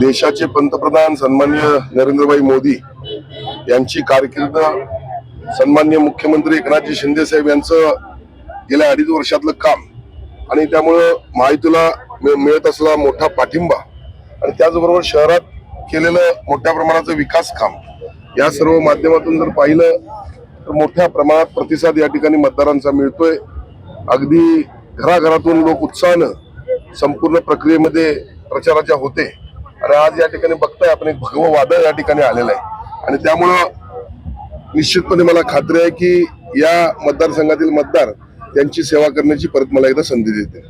देशाचे पंतप्रधान सन्मान्य नरेंद्रभाई मोदी यांची कारकीर्द सन्मान्य मुख्यमंत्री एकनाथजी शिंदे साहेब यांचं गेल्या अडीच वर्षातलं काम. आणि त्यामुळं माहितीला मिळत असलेला मोठा पाठिंबा आणि त्याचबरोबर शहरात केलेलं मोठ्या प्रमाणाचं विकास काम या सर्व माध्यमातून जर पाहिलं तर मोठ्या प्रमाणात प्रतिसाद या ठिकाणी मतदारांचा मिळतोय. अगदी घराघरातून लोक उत्साहानं संपूर्ण प्रक्रियेमध्ये प्रचाराच्या होते. आणि आज या ठिकाणी बघताय आपण एक भगवं वादळ या ठिकाणी आलेलं आहे. आणि त्यामुळं निश्चितपणे मला खात्री आहे की या मतदारसंघातील मतदार त्यांची सेवा करण्याची परत मला एकदा संधी देते